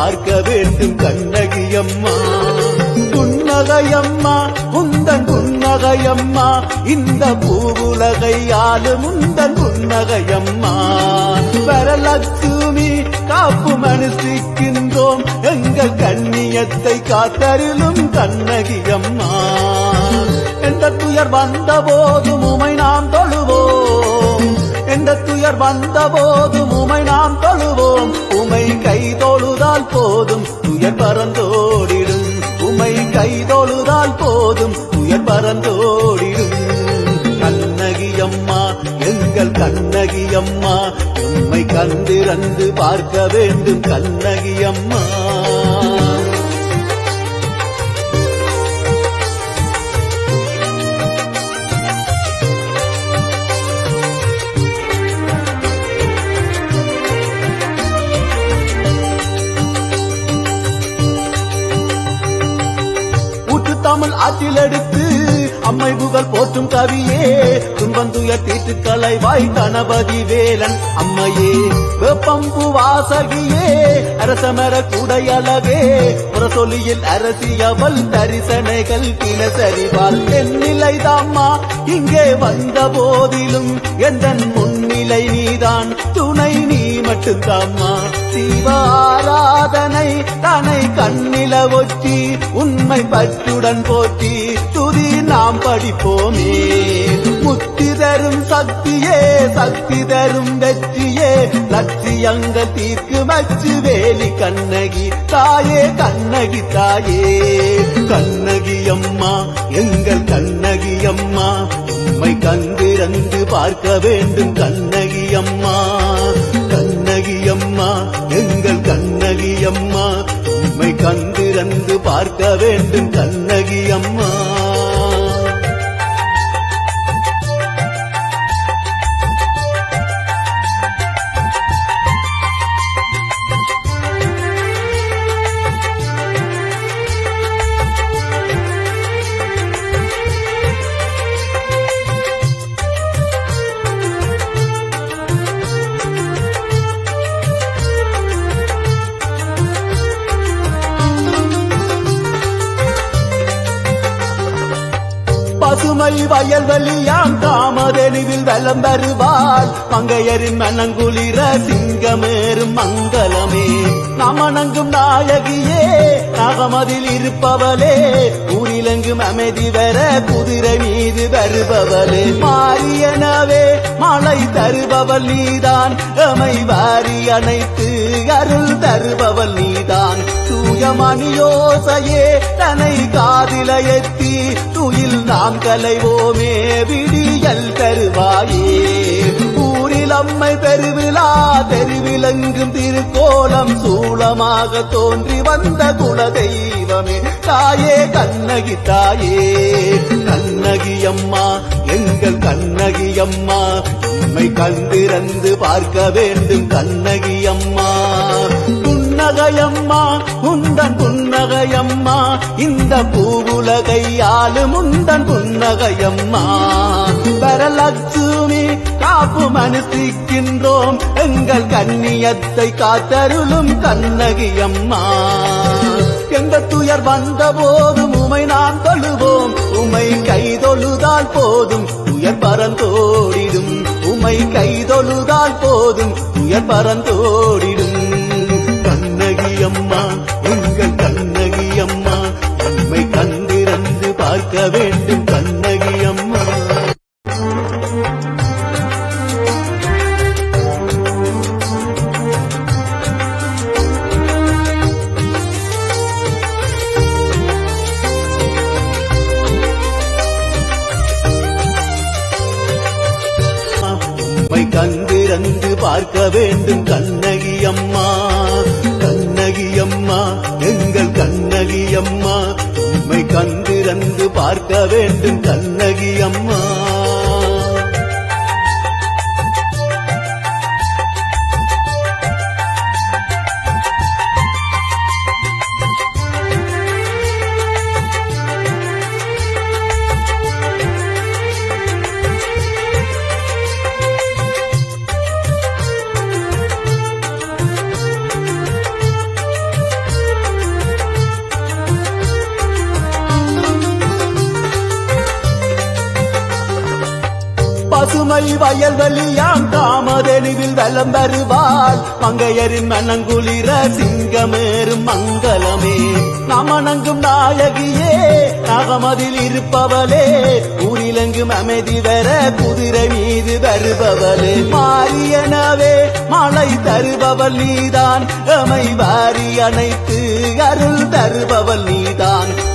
பார்க்க வேண்டும் கண்ணகியம்மா புன்னகையம்மா உந்தன் புன்னகையம்மா. இந்த பூவுலகை ஆளும் உந்தன் புன்னகையம்மா. வரலட்சுமி காப்பு மனுஷிக்கின்றோம் எங்கள் கண்ணியத்தை காத்தருளும் கண்ணகியம்மா எந்த துயர் வந்த போதும் உமை நாம் தொழுவோம். எந்த துயர் வந்த போதும் உமை நாம் தொழுவோம். உமை கை கைதொழுதால் போதும் துயர் பறந்தோடிடும். உமை கைதொழுதால் போதும் துயர் பறந்தோடிடும். கண்ணகியம்மா எங்கள் கண்ணகியம்மா உம்மை கண்டிரந்து பார்க்க வேண்டும் கண்ணகியம்மா அம்மா ஆற்றில் எடுத்து அம்மை புகழ் போற்றும் கவியே துன்பந்துய தீட்டு கலைவாய் கணபதி வேலன் அம்மையே. வெப்பம்பு வாசகியே அரசமர குடையளவே புறசொலியில் அரசியவள் தரிசனைகள் தினசரி தென்னிலை நிலைதாம்மா இங்கே வந்த போதிலும் எந்த முன்னிலை நீதான். துணை நீ மட்டும்தாம்மா சிவாராதனை தனை கண்ணில ஒற்றி உண்மை பற்றுடன் போற்றி துதி நாம் படிப்போமே. முத்தி தரும் சக்தியே சக்தி தரும் வெற்றியே. லட்சியங்க தீர்க்கு வச்சு வேலி கண்ணகி தாயே கண்ணகி தாயே. கண்ணகி அம்மா எங்கள் கண்ணகி அம்மா. உம்மை கண்டிரந்து பார்க்க வேண்டும் கண்ணகி அம்மா. எங்கள் கண்ணகி அம்மா உம்மை கண்டிரந்து பார்க்க வேண்டும் கண்ணகி அம்மா. பசுமை வயல்வெளியாம் காமதெனிவில் வலம் வருவாள் மங்கையரின் மனங்குளிர சிங்கமேறும் மங்களமே. நமணங்கும் நாயகியே நகமதில் இருப்பவளே. ஊரிலெங்கும் அமைதி வர குதிரை மீது வருபவளே. மாறி மழை தருபவள் நீதான். அமை வாரி அணைத்து அருள் தருபவள் நீதான். தூயமணியோசையே தனை காதிலயத்தி துயில் நாம் கலைவோமே விடியல் தருவாயே. ஊரில் பெருவிழா தெருவிலங்கும் திருக்கோலம் சூளமாக தோன்றி வந்த குலதெய்வமே. தாயே கண்ணகி தாயே கண்ணகி அம்மா எங்கள் கண்ணகி அம்மா. நம்மை கண்டிரந்து பார்க்க வேண்டும் கண்ணகி அம்மா. புன்னகையம்மா உந்தன் புன்னகையம்மா இந்த பூவுலகை ஆளும் உந்தன் புன்னகையம்மா வரலட்சுமி காப்பு மனுசிக்கின்றோம் எங்கள் கண்ணியத்தை காத்தருளும் கண்ணகி அம்மா. எங்கள் துயர் வந்த போதும் உமை நாம் தொழுவோம். உமை கைதொழுதால் போதும் துயர் பரந்தோடிடும். உமை கைதொழுதால் போதும் துயர் பரந்தோடிடும். கண்ணகி அம்மா பார்க்க வேண்டும் கண்ணகி அம்மா. கண்ணகி அம்மா எங்கள் கண்ணகி அம்மா. உண்மை கண்டிரந்து பார்க்க வேண்டும் கண்ணகி அம்மா. பசுமை வயல்வெளியாம் காமதெளிவில் வெள்ளம் வருவாள் மங்கையரின் மனங்குளிர சிங்கமேறும் மங்களமே. நமனங்கும் நாயகியே நகமதில் இருப்பவளே. ஊரிலெங்கும் அமைதி வர குதிரை மீது வருபவளே. மாரியனவே மழை தருபவள் நீதான். எமை வாரி அணைத்து அருள் தருபவள் நீதான்.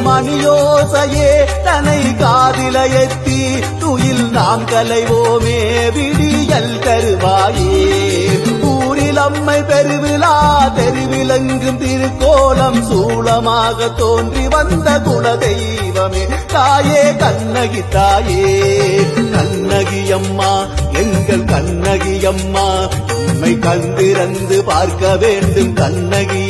மணியோசையே தனை காதில எத்தி துயில் நாம் கலைவோமே விடியல் தருவாயே ஊரில் அம்மை பெருவிழா தெருவிலங்கும் திருக்கோலம் சூளமாக தோன்றி வந்த குல தெய்வமே தாயே கண்ணகி தாயே கண்ணகி அம்மா எங்கள் கண்ணகி அம்மா. உண்மை கண்டிறந்து பார்க்க வேண்டும் கண்ணகி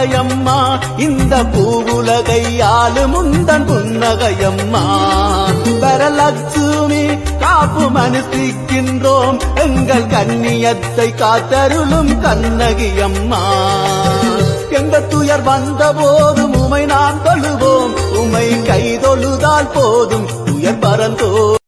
புன்னகையம்மா. இந்த பூவுலகை ஆளும் உந்தன் புன்னகையம்மா. வரலட்சுமி காப்பு மனுஷிக்கின்றோம் எங்கள் கண்ணியத்தை காத்தருளும் கண்ணகியம்மா. எங்கள் துயர் வந்த போதும் உமை நான் தொழுவோம். உமை கைதொழுதால் போதும். துயர் பறந்தோ